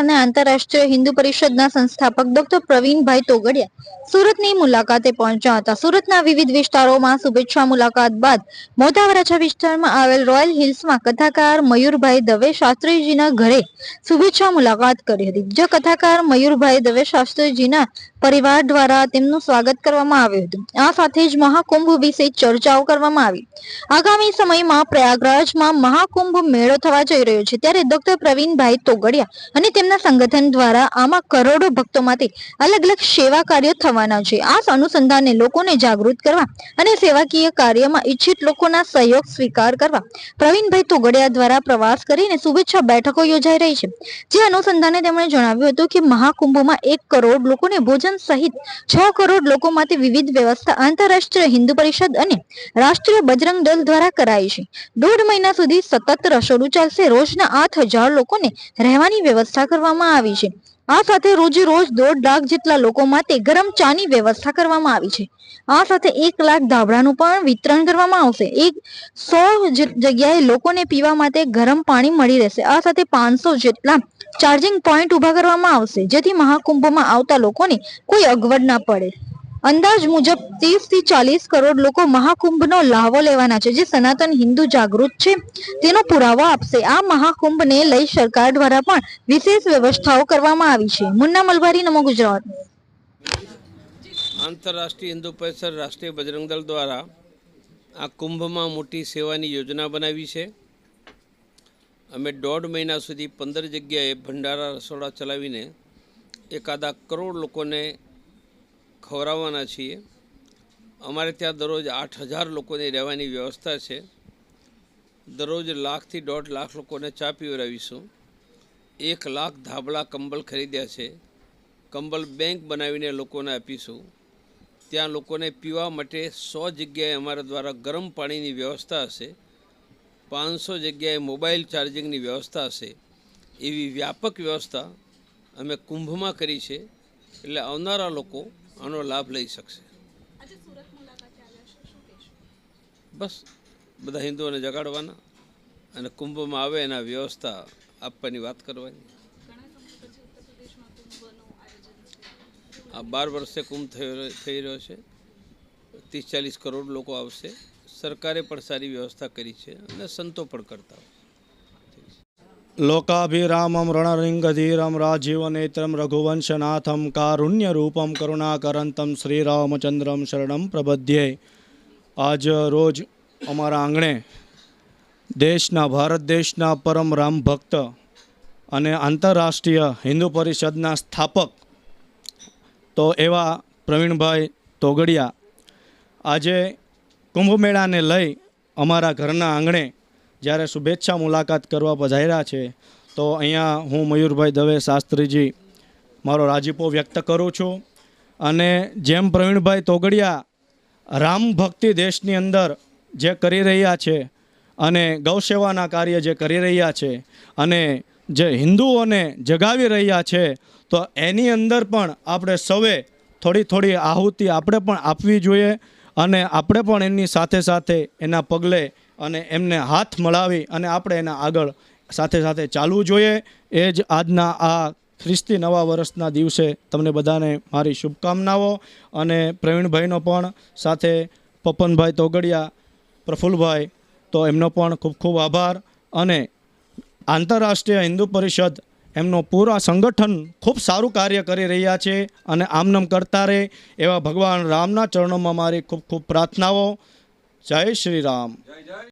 અને આંતરરાષ્ટ્રીય હિન્દુ પરિષદના સંસ્થાપક ડોક્ટર પ્રવીણભાઈ તોગડિયા સુરતની મુલાકાતે પહોંચ્યા હતા. સુરતના વિવિધ વિસ્તારોમાં શુભેચ્છા મુલાકાત બાદ મોટા વિસ્તારમાં આવેલ રોયલ હિલ્સમાં કથાકાર મયુરભાઈ દવે શાસ્ત્રીજીના ઘરે શુભેચ્છા મુલાકાત કરી હતી. જે કથાકાર મયુરભાઈ દવે શાસ્ત્રીજીના પરિવાર દ્વારા તેમનું સ્વાગત કરવામાં આવ્યું હતું. આ સાથે જ મહાકુંભ વિશે ચર્ચાઓ કરવામાં આવી. આગામી સમયમાં પ્રયાગરાજમાં મહાકુંભ મેળો થવા જઈ રહ્યો છે. ત્યારે ડોક્ટર પ્રવીણભાઈ તોગડિયા અને તેમના સંગઠન દ્વારા આમાં કરોડો ભક્તો માટે અલગ અલગ સેવા કાર્યો થવાના છે. આ અનુસંધાને લોકોને જાગૃત કરવા અને સેવાકીય કાર્યમાં ઈચ્છિત લોકોના સહયોગ સ્વીકાર કરવા પ્રવીણભાઈ તોગડિયા દ્વારા પ્રવાસ કરીને શુભેચ્છા બેઠકો યોજાઈ રહી છે. જે અનુસંધાને તેમણે જણાવ્યું હતું કે મહાકુંભમાં એક કરોડ લોકોને ભોજન સહિત છ કરોડ લોકો માટે વિવિધ વ્યવસ્થા આંતરરાષ્ટ્રીય હિન્દુ પરિષદ અને રાષ્ટ્રીય બજરંગ દળ દ્વારા કરાઈ છે. દોઢ મહિના સુધી સતત રસોડું ચાલશે. રોજના આઠ હજાર લોકોને રહેવાની વ્યવસ્થા કરવામાં આવી છે. આ સાથે રોજે રોજ દોઢ લાખ જેટલા લોકો માટે ગરમ ચાની વ્યવસ્થા કરવામાં આવી છે. આ સાથે એક લાખ ધાબળાનું પણ વિતરણ કરવામાં આવશે. એક સો જગ્યાએ લોકોને પીવા માટે ગરમ પાણી મળી રહેશે. આ સાથે પાંચસો જેટલા ચાર્જિંગ પોઈન્ટ ઊભા કરવામાં આવશે, જેથી મહાકુંભમાં આવતા લોકોને કોઈ અગવડ ના પડે. અંદાજ મુજબ ત્રીસથી ચાલીસ કરોડ લોકો મહાકુંભનો લાહવો લેવાના છે, જે સનાતન હિન્દુ જાગૃત છે. તેનો પુરાવો આપશે. આ મહાકુંભને લઈ સરકાર દ્વારા પણ વિશેષ વ્યવસ્થાઓ કરવામાં આવી છે. મુન્ના મલવારી નમો ગુજરાત. આંતરરાષ્ટ્રીય હિન્દુ પરિષદ રાષ્ટ્રીય બજરંગ દળ દ્વારા આ કુંભમાં મોટી સેવાની યોજના બનાવી છે. અમે દોઢ મહિના સુધી પંદર જગ્યાએ ભંડારા રસોડા ચલાવીને એકાદા કરોડ લોકોને ખવડાવવાના છીએ. અમારે ત્યાં દરરોજ આઠ હજાર લોકોની રહેવાની વ્યવસ્થા છે. દરરોજ લાખથી દોઢ લાખ લોકોને ચા પીવડાવીશું. એક લાખ ધાબળા કંબલ ખરીદ્યા છે. કંબલ બેંક બનાવીને લોકોને આપીશું. ત્યાં લોકોને પીવા માટે સો જગ્યાએ અમારા દ્વારા ગરમ પાણીની વ્યવસ્થા હશે. પાંચસો જગ્યાએ મોબાઈલ ચાર્જિંગની વ્યવસ્થા હશે. એવી વ્યાપક વ્યવસ્થા અમે કુંભમાં કરી છે. એટલે આવનારા લોકો આનો લાભ લઈ શકશે. બસ બધા હિન્દુઓને જગાડવાના અને કુંભમાં આવે એના વ્યવસ્થા આપવાની વાત કરવાની. આ બાર વર્ષે કુંભ થયો થઈ રહ્યો છે. ત્રીસ ચાલીસ કરોડ લોકો આવશે. સરકારે પણ સારી વ્યવસ્થા કરી છે અને સંતો પણ કરતા હોય. લોકાભિરામం રણરિંગધીરમ રાજીવનેત્રમ રઘુવંશનાથમ કારુણ્યરૂપમ કરુણાકરંતમ શ્રીરામચંદ્રમ શરણમ પ્રબધ્યે આજ રોજ અમારા આંગણે દેશના ભારત દેશના પરમ રામ ભક્ત અને આંતરરાષ્ટ્રીય હિન્દુ પરિષદના સ્થાપક તો એવા પ્રવીણભાઈ તોગડિયા આજે કુંભમેળાને લઈ અમારા ઘરના આંગણે જ્યારે શુભેચ્છા મુલાકાત કરવા પધાર્યા છે, તો અહીંયા હું મયુરભાઈ દવે શાસ્ત્રીજી મારો રાજીપો વ્યક્ત કરું છું. અને જેમ પ્રવીણભાઈ તોગડિયા રામ ભક્તિ દેશની અંદર જે કરી રહ્યા છે અને ગૌસેવાના કાર્ય જે કરી રહ્યા છે અને જે હિન્દુઓને જગાવી રહ્યા છે, તો એની અંદર પણ આપણે સૌએ થોડી થોડી આહુતિ આપણે પણ આપવી જોઈએ. અને આપણે પણ એમની સાથે સાથે એના પગલે અને એમને હાથ મળાવી અને આપણે એના આગળ સાથે સાથે ચાલવું જોઈએ. એ જ આજના આ ખ્રિસ્તી નવા વર્ષના દિવસે તમને બધાને મારી શુભકામનાઓ અને પ્રવીણભાઈનો પણ સાથે પપનભાઈ તોગડિયા પ્રફુલ્લભાઈ તો એમનો પણ ખૂબ ખૂબ આભાર અને આંતરરાષ્ટ્રીય હિન્દુ પરિષદ એમનો પૂરા સંગઠન ખૂબ સારું કાર્ય કરી રહ્યા છે અને આમનામ કરતા રહે એવા ભગવાન રામના ચરણોમાં મારી ખૂબ ખૂબ પ્રાર્થનાઓ. જય શ્રી રામ.